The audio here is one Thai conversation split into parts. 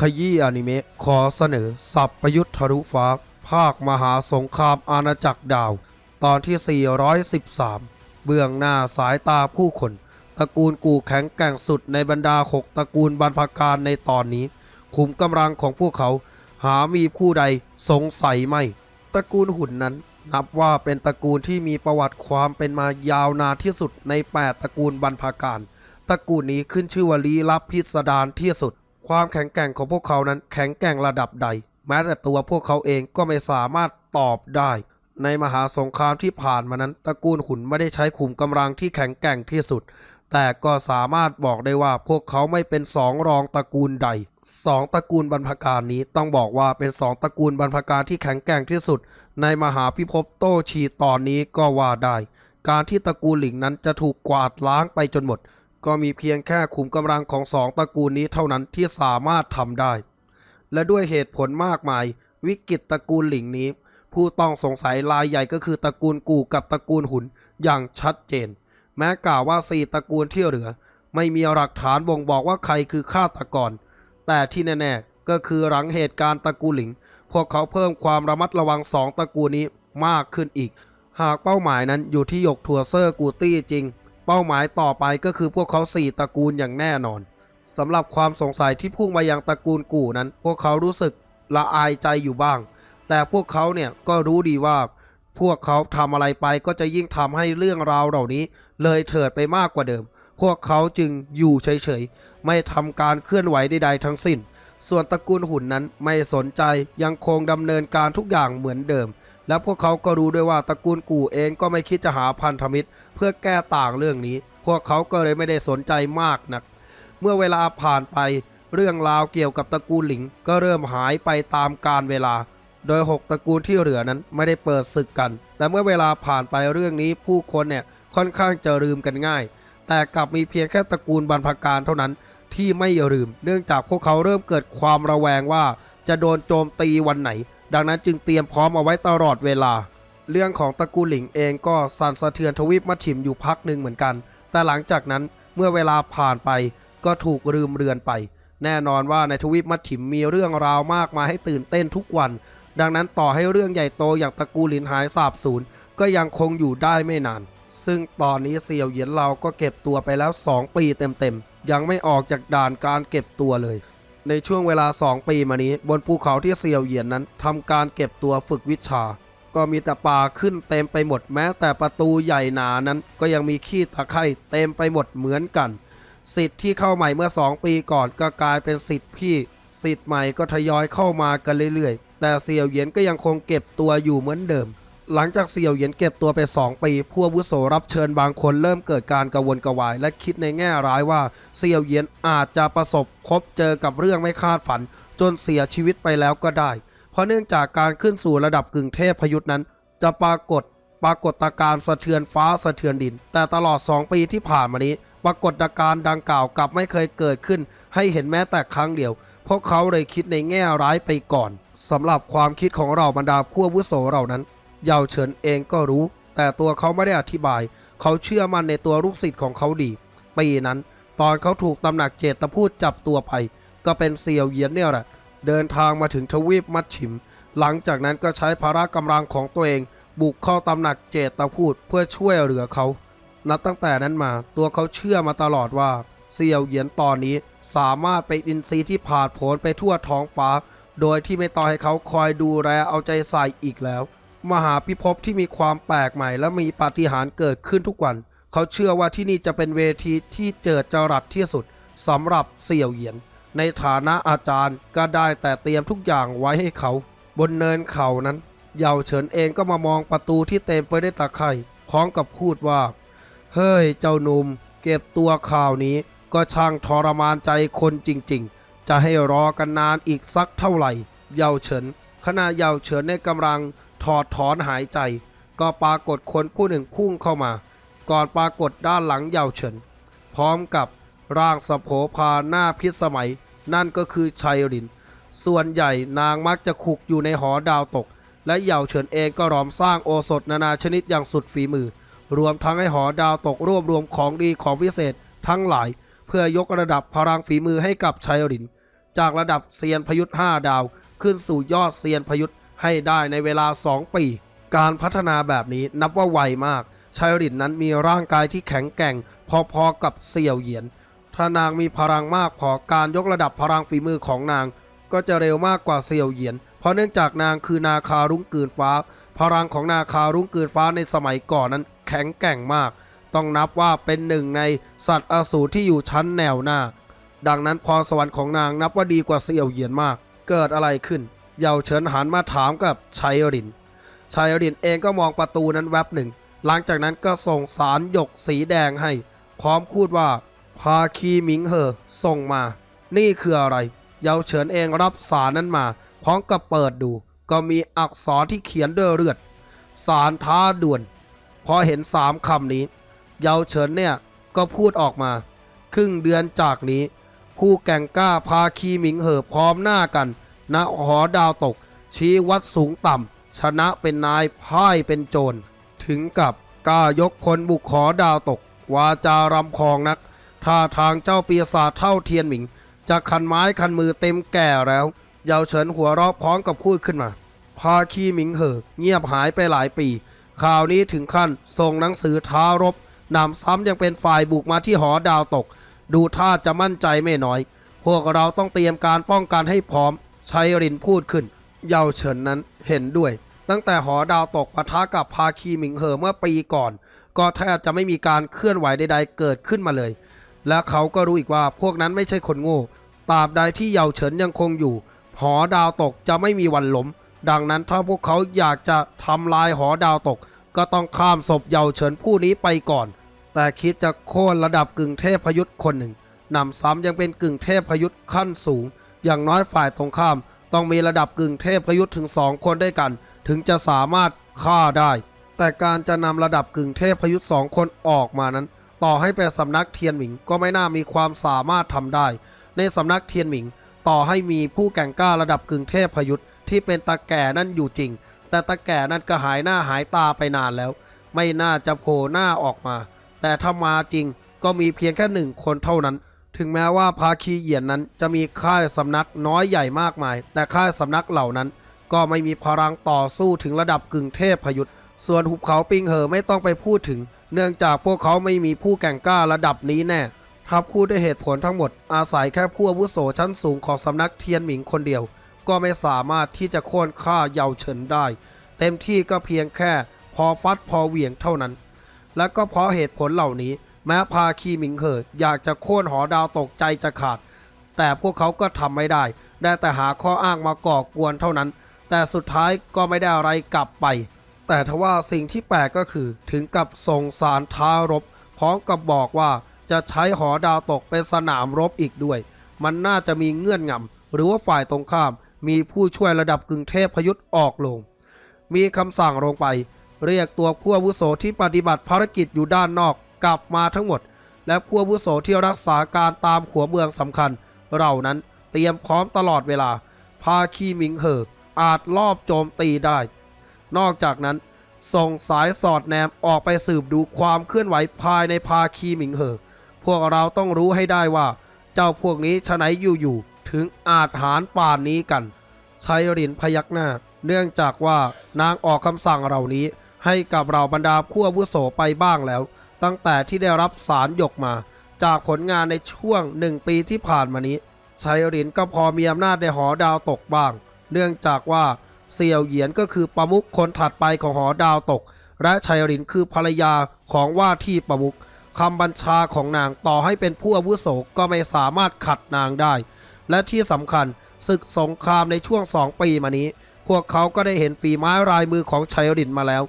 ขยี้อนิเมะขอเสนอ สับประยุทธ์ทะลุฟ้า ภาคมหาสงครามอาณาจักรดาว ตอนที่ 413 เบื้องหน้าสายตาผู้คน ตระกูลกูแข็งแกร่งสุดในบรรดาหกตระกูลบรรพการในตอนนี้ ขุมกำลังของพวกเขา หามีผู้ใดสงสัยไม่ ตระกูลหุ่นนั้น นับว่าเป็นตระกูลที่มีประวัติความเป็นมายาวนานที่สุดใน 8 ตระกูลบรรพการ ตระกูลนี้ขึ้นชื่อว่าลี้ลับพิสดารที่สุด ความแข็งแกร่งของพวกเขานั้นแข็งแกร่งระดับใด แม้แต่ตัวพวกเขาเองก็ไม่สามารถตอบได้ ในมหาสงครามที่ผ่านมานั้นตระกูลหุ่นไม่ได้ใช้ขุมกำลังที่แข็งแกร่งที่สุด แต่ก็สามารถบอกได้ว่าพวกเขาไม่เป็นสองรองตระกูลใดสองตระกูลบรรพการนี้ต้องบอกว่าเป็นสองตระกูลบรรพการที่แข็งแกร่งที่สุด ในมหาพิภพโตชีตอนนี้ก็ว่าได้ การที่ตระกูลหลิงนั้นจะถูกกวาดล้างไปจนหมด ก็มีเพียงแค่ขุมกำลังของสองตระกูลนี้เท่านั้นที่สามารถทำได้ และด้วยเหตุผลมากมาย วิกฤตตระกูลหลิงนี้ ผู้ต้องสงสัยรายใหญ่ก็คือตระกูลกูกับตระกูลหุนอย่างชัดเจน แม้กล่าวว่าสี่ตระกูลที่เหลือ ไม่มีหลักฐานบ่งบอกว่าใครคือฆาตกร แต่ที่แน่ๆก็คือหลังเหตุการณ์ตระกูลหลิง พวกเขาเพิ่มความระมัดระวังสองตระกูลนี้มากขึ้นอีก หากเป้าหมายนั้นอยู่ที่หยกถั่วเซอร์กูตี้จริง เป้าหมายต่อไปก็คือพวกเขาสี่ตระกูลอย่างแน่นอนสำหรับความสงสัยที่พุ่งมายังตระกูลกู่นั้น พวกเขารู้สึกละอายใจอยู่บ้าง แต่พวกเขาเนี่ยก็รู้ดีว่า พวกเขาทำอะไรไปก็จะยิ่งทำให้เรื่องราวเหล่านี้ เลยเถิดไปมากกว่าเดิม พวกเขาจึงอยู่เฉยๆ ไม่ทำการเคลื่อนไหวใดๆทั้งสิ้น ส่วนตระกูลหุ่นนั้นไม่สนใจยังคงดำเนินการทุกอย่างเหมือนเดิม และพวกเขาก็รู้ด้วยว่าตระกูลกู่เองก็ไม่คิดจะหาพันธมิตร เพื่อแก้ต่างเรื่องนี้ พวกเขาก็เลยไม่ได้สนใจมากนัก เมื่อเวลาผ่านไป เรื่องราวเกี่ยวกับตระกูลหลิง ก็เริ่มหายไปตามกาลเวลา โดย 6 ตระกูลที่เหลือนั้นไม่ได้เปิดศึกกัน แต่เมื่อเวลาผ่านไปเรื่องนี้ผู้คนเนี่ยค่อนข้างจะลืมกันง่าย แต่กลับมีเพียงแค่ตระกูลบรรพการเท่านั้นที่ไม่ลืม เนื่องจากพวกเขาเริ่มเกิดความระแวงว่าจะโดนโจมตีวันไหน ดังนั้นจึงเตรียมพร้อมเอาไว้ตลอดเวลา เรื่องของตระกูลหลิงเองก็สั่นสะเทือนทวีปมัชฉิมอยู่พักหนึ่งเหมือนกัน แต่หลังจากนั้นเมื่อเวลาผ่านไปก็ถูกลืมเรือนไป แน่นอนว่าในทวีปมัชฉิมมีเรื่องราวมากมายให้ตื่นเต้นทุกวัน ดังนั้นต่อให้เรื่องใหญ่โตอย่างตระกูลหลินหายสาบสูญก็ยังคงอยู่ได้ไม่นาน ซึ่งตอนนี้เซียวเหยียนเราก็เก็บตัวไปแล้ว 2 ปีเต็มๆยังไม่ออกจากด่านการเก็บตัวเลย ในช่วงเวลา 2 ปีมานี้ บนภูเขาที่เซียวเหยียนนั้นทำการเก็บตัวฝึกวิชา ก็มีแต่ป่าขึ้นเต็มไปหมดแม้แต่ประตูใหญ่หนานั้น ก็ยังมีขี้ตะไคร่เต็มไปหมดเหมือนกัน สิทธิ์ที่เข้าใหม่เมื่อ 2 ปีก่อนก็กลายเป็นสิทธิ์พี่ สิทธิ์ใหม่ก็ทยอยเข้ามากันเรื่อยๆ แต่เสียวเหยียนก็ยังคงเก็บตัวอยู่เหมือนเดิม หลังจากเสี่ยวเหยียนเก็บตัวไป 2 ปีผู้อาวุโสรับเชิญบางคนเริ่มเกิดการกระวนกวาย และคิดในแง่ร้ายว่าเสี่ยวเหยียนอาจจะประสบพบเจอกับเรื่องไม่คาดฝัน จนเสียชีวิตไปแล้วก็ได้ เพราะเนื่องจากการขึ้นสู่ระดับกึ่งเทพพยุทธ์นั้น จะปรากฏปรากฏการ์สะเทือนฟ้าสะเทือนดิน แต่ตลอด 2 ปีที่ผ่านมานี้ ปรากฏการ์ดังกล่าวกลับไม่เคยเกิดขึ้น ให้เห็นแม้แต่ครั้งเดียว พวกเขาเลยคิดในแง่ร้ายไปก่อนสำหรับความคิดของเราบรรดาผู้อาวุโสเหล่านั้น เยาวเฉินเองก็รู้ แต่ตัวเขาไม่ได้อธิบาย เขาเชื่อมั่นในตัวลูกศิษย์ของเขาดี ปีนั้น ตอนเขาถูกตำหนักเจตพูดจับตัวไป ก็เป็นเสี่ยวเหยียนเนี่ยแหละ เดินทางมาถึงทวีปมัดฉิม หลังจากนั้นก็ใช้พละกำลังของตัวเอง บุกเข้าตำหนักเจตพูดเพื่อช่วยเหลือเขา นับตั้งแต่นั้นมาตัวเขาเชื่อมาตลอดว่าเซียวเหยียนตอนนี้สามารถเป็นอินทรีย์ที่ผ่าดผนไปทั่วท้องฟ้า โดยที่ไม่ต้องให้เขาคอยดูแลเอาใจใส่อีกแล้ว มหาพิภพที่มีความแปลกใหม่ และมีปาฏิหาริย์เกิดขึ้นทุกวัน เขาเชื่อว่าที่นี่จะเป็นเวทีที่เจิดจรัสที่สุดสำหรับเสี่ยวเหยียน ในฐานะอาจารย์ก็ได้แต่เตรียมทุกอย่างไว้ให้เขา บนเนินเขานั้นเยาวเฉินเองก็มามองประตูที่เต็มไปด้วยตะไคร่พร้อมกับพูดว่า เฮ้ยเจ้าหนุ่มเก็บตัวข่าวนี้ก็ช่างทรมานใจคนจริง ๆ จะให้รอกันนานอีกสักเท่าไหร่ เยาวเฉินขณะเยาวเฉินในกำลัง ถอดถอนหายใจ ก็ปรากฏคนผู้หนึ่งพุ่งเข้ามา ก่อนปรากฏด้านหลังเยาวเฉิน พร้อมกับร่างสโผพาหน้าพิษสมัย นั่นก็คือชัยริน ส่วนใหญ่นางมักจะคุกอยู่ในหอดาวตก และเหย่าเฉินเองก็รอมสร้างโอสถนานาชนิดอย่างสุดฝีมือ รวมทั้งให้หอดาวตกรวบรวมของดีของพิเศษทั้งหลาย เพื่อยกระดับพลังฝีมือให้กับชัยริน จากระดับเซียนพยุทธ์5ดาวขึ้นสู่ยอดเซียนพยุทธ์ ให้ได้ในเวลา 2 ปี การพัฒนาแบบนี้นับว่าไวมาก ชายรินนั้นมีร่างกายที่แข็งแกร่ง พอๆกับเสี่ยวเหยียน ถ้านางมีพลังมากพอการยกระดับพลังฝีมือของนาง ก็จะเร็วมากกว่าเสี่ยวเหยียน เพราะเนื่องจากนางคือนาคารุ้งเกืนฟ้า พลังของนาคารุ้งเกืนฟ้าในสมัยก่อนนั้นแข็งแกร่งมาก ต้องนับว่าเป็นหนึ่งในสัตว์อสูรที่อยู่ชั้นแนวหน้า ดังนั้นพรสวรรค์ของนางนับว่าดีกว่าเสี่ยวเหยียนมาก เกิดอะไรขึ้น เยาวเฉินหันมาถามกับชัยริน ชัยรินเองก็มองประตูนั้นแวบหนึ่ง หลังจากนั้นก็ส่งสารหยกสีแดงให้ พร้อมพูดว่าพาคีหมิงเหอส่งมา นี่คืออะไร เยาวเฉินเองรับสารนั้นมา พร้อมกับเปิดดู ก็มีอักษรที่เขียนด้วยเลือด สารท้าด่วน พอเห็นสามคำนี้ เยาวเฉินเนี่ยก็พูดออกมา ครึ่งเดือนจากนี้ ผู้แก่งกล้าพาคีหมิงเหอพร้อมหน้ากัน ณหอดาวตก ชี้วัดสูงต่ำชนะเป็นนายพ่ายเป็นโจร ถึงกับกล้ายกคนบุกหอดาวตก วาจารำพองนักท่าทางเจ้าปีศาจเท่าเทียนหมิง จะคันไม้คันมือเต็มแก่แล้ว เยาวเฉินหัวราะพร้อมกับพูดขึ้นมา พาคีหมิงเหอเงียบหายไปหลายปี ข่าวนี้ถึงขั้นส่งหนังสือท้ารบนำซ้ำยังเป็นฝ่ายบุกมาที่หอดาวตก ดูท่าจะมั่นใจไม่น้อย พวกเราต้องเตรียมการป้องกันให้พร้อม ชัยรินพูดขึ้น เยาเฉินนั้นเห็นด้วย ตั้งแต่หอดาวตกปะทะกับพาคีหมิงเหอเมื่อปีก่อน ก็แทบจะไม่มีการเคลื่อนไหวใดๆเกิดขึ้นมาเลย และเขาก็รู้อีกว่าพวกนั้นไม่ใช่คนโง่ตราบใดที่เยาเฉินยังคงอยู่ หอดาวตกจะไม่มีวันล้ม ดังนั้นถ้าพวกเขาอยากจะทำลายหอดาวตก ก็ต้องข้ามศพเยาเฉินผู้นี้ไปก่อน แต่คิดจะโค่นระดับกึ่งเทพพยุทธ์คนหนึ่งนำซ้ำยังเป็นกึ่งเทพพยุทธ์ขั้นสูง อย่างน้อยฝ่ายตรงข้าม ต้องมีระดับกึ่งเทพพยุทธ์ถึงสองคนด้วยกัน ถึงจะสามารถฆ่าได้ แต่การจะนำระดับกึ่งเทพพยุทธ์สองคนออกมานั้น ต่อให้เป็นสำนักเทียนหมิงก็ไม่น่ามีความสามารถทำได้ ในสำนักเทียนหมิง ต่อให้มีผู้แก่งกล้าระดับกึ่งเทพพยุทธ์ที่เป็นตาแก่นั่นอยู่จริง แต่ตาแก่นั่นก็หายหน้าหายตาไปนานแล้ว ไม่น่าจะโผล่หน้าออกมา แต่ถ้ามาจริงก็มีเพียงแค่หนึ่งคนเท่านั้น ถึงแม้ว่าภาคีเหยียนนั้นจะมีค่ายสำนักน้อยใหญ่มากมาย แต่ค่ายสำนักเหล่านั้น ก็ไม่มีพลังต่อสู้ถึงระดับกึ่งเทพพยุทธส่วนหุบเขาปิงเหอไม่ต้องไปพูดถึง เนื่องจากพวกเขาไม่มีผู้แก่งกล้าระดับนี้แน่ถ้าพูดด้วยเหตุผลทั้งหมด อาศัยแค่ผู้อาวุโสชั้นสูงของสำนักเทียนหมิงคนเดียว ก็ไม่สามารถที่จะโค่นฆ่าเยาวเฉินได้ เต็มที่ก็เพียงแค่ พอฟัดพอเหวี่ยงเท่านั้น และก็เพราะเหตุผลเหล่านี้ แม้พาคีหมิงเหออยากจะโค่นหอดาวตกใจจะขาด แต่พวกเขาก็ทำไม่ได้ ได้แต่หาข้ออ้างมาก่อกวนเท่านั้น แต่สุดท้ายก็ไม่ได้อะไรกลับไป แต่ทว่าสิ่งที่แปลกก็คือ ถึงกับส่งสารท้ารบ พร้อมกับบอกว่าจะใช้หอดาวตกเป็นสนามรบอีกด้วย มันน่าจะมีเงื่อนงำหรือว่าฝ่ายตรงข้าม มีผู้ช่วยระดับกึ่งเทพพยุทธ์ออกลง มีคำสั่งลงไป เรียกตัวผู้อาวุโสที่ปฏิบัติภารกิจอยู่ด้านนอก กลับมาทั้งหมด และผู้อาวุโสที่รักษาการตามขัวเมืองสำคัญ เหล่านั้นเตรียมพร้อมตลอดเวลา พาคีมิงเหออาจลอบโจมตีได้ นอกจากนั้น ส่งสายสอดแนมออกไปสืบดูความเคลื่อนไหวภายในพาคีมิงเหอพวกเราต้องรู้ให้ได้ว่า เจ้าพวกนี้ฉะไหนอยู่ๆถึงอาจหารป่านนี้กันชัยรินพยักหน้า เนื่องจากว่านางออกคำสั่งเหล่านี้ให้กับเราบรรดาผู้อาวุโสไปบ้างแล้ว ตั้งแต่ที่ได้รับสารหยกมา จากผลงานในช่วงหนึ่งปีที่ผ่านมานี้ชัยรินก็พอมีอำนาจในหอดาวตกบ้าง เนื่องจากว่าเสี่ยวเหยียนก็คือประมุขคนถัดไปของหอดาวตก และชัยรินคือภรรยาของว่าที่ประมุขคำบัญชาของนางต่อให้เป็นผู้อาวุโสก็ไม่สามารถขัดนางได้ และที่สำคัญศึกสงครามในช่วงสองปีมานี้ พวกเขาก็ได้เห็นฝีไม้ลายมือของชัยรินมาแล้ว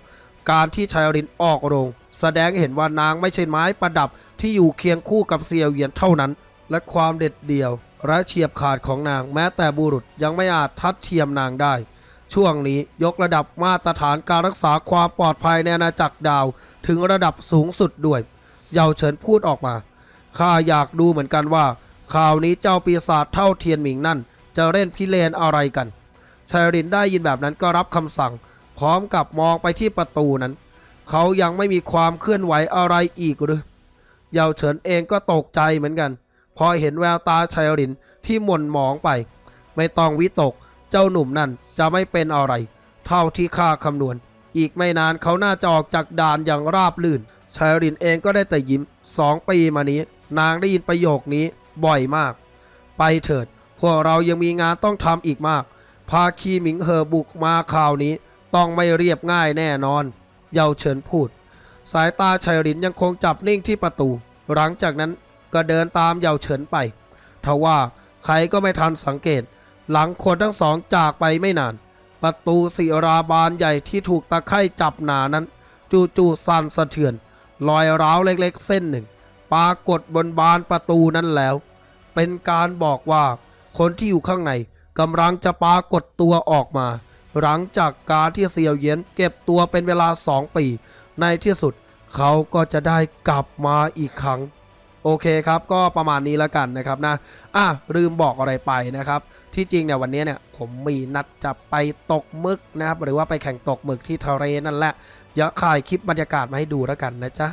การที่ชัยรินออกโรง แสดงให้เห็นว่านางไม่ใช่ไม้ประดับที่อยู่เคียงคู่กับเซียวเหยียนเท่านั้น และความเด็ดเดี่ยวและเฉียบขาดของนางแม้แต่บุรุษยังไม่อาจทัดเทียมนางได้ ช่วงนี้ยกระดับมาตรฐานการรักษาความปลอดภัยในอาณาจักรดาวถึงระดับสูงสุดด้วย เยาเฉินพูดออกมาข้าอยากดูเหมือนกันว่าข่าวนี้เจ้าปีศาจเท่าเทียนหมิงนั่น จะเล่นพิเรนอะไรกันชายรินได้ยินแบบนั้นก็รับคำสั่ง พร้อมกับมองไปที่ประตูนั้น เขายังไม่มีความเคลื่อนไหวอะไรอีกหรือเยาวเฉินเองก็ตกใจเหมือนกัน พอเห็นแววตาชัยรินที่หม่นหมองไป ไม่ต้องวิตก เจ้าหนุ่มนั่นจะไม่เป็นอะไร เท่าที่ข้าคำนวณ อีกไม่นานเขาน่าจะออกจากด่านอย่างราบลื่นชายรินเองก็ได้แต่ยิ้มสองปีมานี้ นางได้ยินประโยคนี้บ่อยมาก ไปเถิด พวกเรายังมีงานต้องทำอีกมาก พาคีหมิงเหอบุกมาคราวนี้ ต้องไม่เรียบง่ายแน่นอน เยาเฉินพูด สายตาชัยรินยังคงจับนิ่งที่ประตู หลังจากนั้นก็เดินตามเยาเฉินไปทว่าใครก็ไม่ทันสังเกต หลังคนทั้งสองจากไปไม่นาน ประตูศิราบานใหญ่ที่ถูกตะไคร่จับหนานั้น จู่ๆสั่นสะเทือนรอยร้าวเล็กๆ เส้นหนึ่ง ปรากฏบนบานประตูนั้นแล้ว เป็นการบอกว่าคนที่อยู่ข้างในกำลังจะปรากฏตัวออกมา หลังจากการที่เซียวเยียนเก็บตัวเป็นเวลา 2 ปี ในที่สุดเขาก็จะได้กลับมาอีกครั้ง โอเคครับ ก็ประมาณนี้แล้วกันนะครับนะอะลืมบอกอะไรไปนะครับ ที่จริงเนี่ยวันนี้เนี่ยผมมีนัดจะไปตกหมึกนะครับหรือว่าไปแข่งตกหมึกที่ทะเลนั่นแหละเดี๋ยวถ่ายคลิปบรรยากาศมาให้ดูแล้วกันนะจ๊ะ